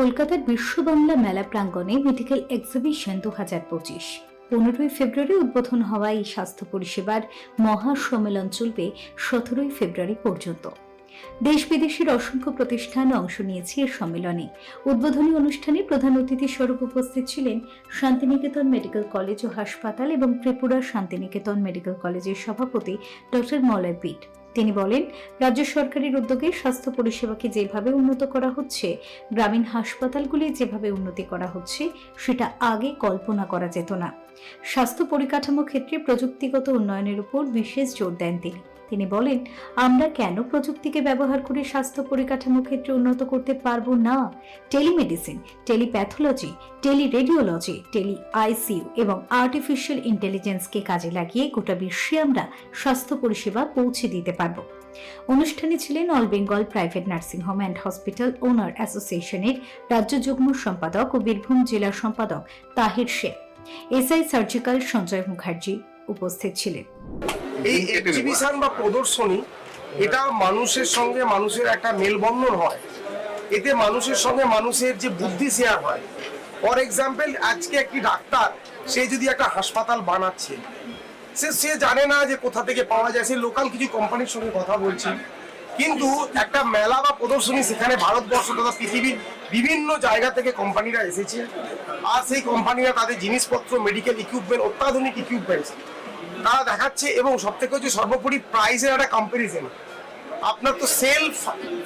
কলকাতার বিশ্ব বাংলা মেলা প্রাঙ্গণে মেডিকেল এক্সিবিশন দু হাজার পঁচিশ। পনেরোই ফেব্রুয়ারি উদ্বোধন হওয়া এই স্বাস্থ্য পরিষেবার মহা সম্মেলন চলবে সতেরোই ফেব্রুয়ারি পর্যন্ত। দেশ বিদেশের অসংখ্য প্রতিষ্ঠান অংশ নিয়েছে এর সম্মেলনে। উদ্বোধনী অনুষ্ঠানে প্রধান অতিথি স্বরূপ উপস্থিত ছিলেন শান্তিনিকেতন মেডিকেল কলেজ ও হাসপাতাল এবং ত্রিপুরা শান্তিনিকেতন মেডিকেল কলেজের সভাপতি ডক্টর মলয় পিট তিনি বলেন, রাজ্য সরকারের উদ্যোগে স্বাস্থ্য পরিষেবাকে যেভাবে উন্নত করা হচ্ছে, গ্রামীণ হাসপাতালগুলি যেভাবে উন্নতি করা হচ্ছে, সেটা আগে কল্পনা করা যেত না। স্বাস্থ্য পরিকাঠামো ক্ষেত্রে প্রযুক্তিগত উন্নয়নের উপর বিশেষ জোর দেন তিনি। তিনি বলেন, আমরা কেন প্রযুক্তিকে ব্যবহার করে স্বাস্থ্য পরিকাঠামো ক্ষেত্রে উন্নত করতে পারব না? Telemedicine, telepathology, teleradiology tele ICU এবং আর্টিফিশিয়াল ইন্টেলিজেন্সকে কাজে লাগিয়ে গোটা বিশ্বে আমরা স্বাস্থ্য পরিষেবা পৌঁছে দিতে পারব। অনুষ্ঠানে ছিলেন all Bengal private nursing home and hospital owner অ্যাসোসিয়েশনের রাজ্য যুগ্ম সম্পাদক ও বীরভূম জেলা সম্পাদক তাহির শেখ এসআই সার্জিক্যাল সঞ্জয় মুখার্জি উপস্থিত ছিলেন। এই এক্সিবিশন বা প্রদর্শনী এটা মানুষের সঙ্গে মানুষের একটা মেলবন্ধন হয়। এতে মানুষের সঙ্গে মানুষের যে বুদ্ধি শেয়ার হয়। ফর এক্সাম্পল আজকে একটি ডাক্তার সে যদি একটা হাসপাতাল বানাচ্ছে সে সে জানে না যে কোথা থেকে পাওয়া যায় সে লোকাল কিছু কোম্পানির সঙ্গে কথা বলছে। কিন্তু একটা মেলা বা প্রদর্শনী সেখানে ভারতবর্ষ তথা পৃথিবীর বিভিন্ন জায়গা থেকে কোম্পানিরা এসেছে। আর সেই কোম্পানিরা তাদের জিনিসপত্র মেডিকেল ইকুইপমেন্ট অত্যাধুনিক ইকুইপমেন্টস তারা দেখাচ্ছে এবং সব থেকে হচ্ছে সর্বোপরি প্রাইসের একটা কম্পারিজন আপনার তো সেল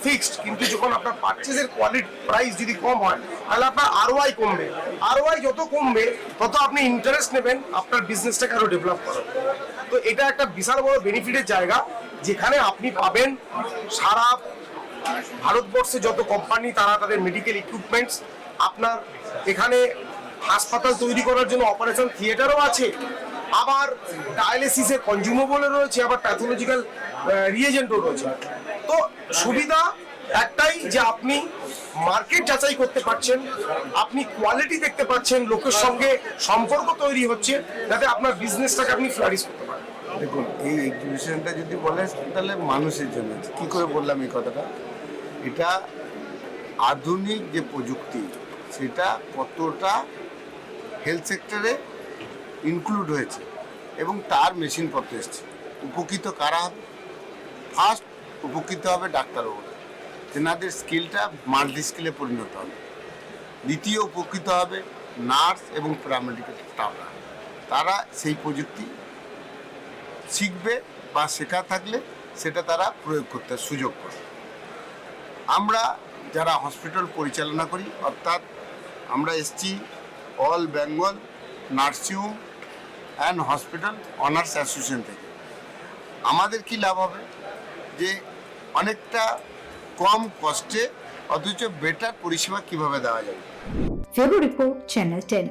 ফিক্সড কিন্তু যখন আপনার পারচেজের কোয়ালিটি প্রাইস যদি কম হয়, তাহলে আপনার আরওআই কমবে। আরওআই যত কমবে, তত আপনি ইন্টারেস্ট নেবেন, আপনার বিজনেসটাকে আরও ডেভেলপ করার। তো এটা একটা বিশাল বড় বেনিফিটের জায়গা, যেখানে আপনি পাবেন সারা ভারতবর্ষে যত কোম্পানি তারা তাদের মেডিকেল ইকুইপমেন্টস আপনার এখানে হাসপাতাল তৈরি করার জন্য অপারেশন থিয়েটারও আছে আবার ডায়ালিসিসের কনজিউমেবলও রয়েছে, আবার প্যাথোলজিক্যাল রিয়েজেন্টও রয়েছে। তো সুবিধা একটাই যে আপনি মার্কেট যাচাই করতে পারছেন, আপনি কোয়ালিটি দেখতে পাচ্ছেন, লোকের সঙ্গে সম্পর্ক তৈরি হচ্ছে, যাতে আপনার বিজনেসটাকে আপনি ফ্লারিশ করতে পারেন। দেখুন, এই এক্সিবিশনটা যদি বলেন তাহলে মানুষের জন্য। কি করে বললাম এই কথাটা? এটা আধুনিক যে প্রযুক্তি, সেটা কতটা হেলথ সেক্টরে ইনক্লুড হয়েছে এবং তার মেশিনপত্র এসছে। উপকৃত কারা হবে? ফার্স্ট উপকৃত হবে ডাক্তারবাবুরা তেনাদের স্কিলটা মাল্টি স্কিলে পরিণত হবে। দ্বিতীয় উপকৃত হবে নার্স এবং প্যারামেডিক্যাল স্টাফরা তারা সেই প্রযুক্তি শিখবে বা শেখা থাকলে সেটা তারা প্রয়োগ করতে সুযোগ পাবে। আমরা যারা হসপিটাল পরিচালনা করি, অর্থাৎ আমরা এসছি all Bengal nursing home and hospital owners association থেকে। আমাদের কি লাভ হবে? যে অনেকটা কম কষ্টে অথচ বেটার পরিষেবা কীভাবে দেওয়া যাবে? Report channel ten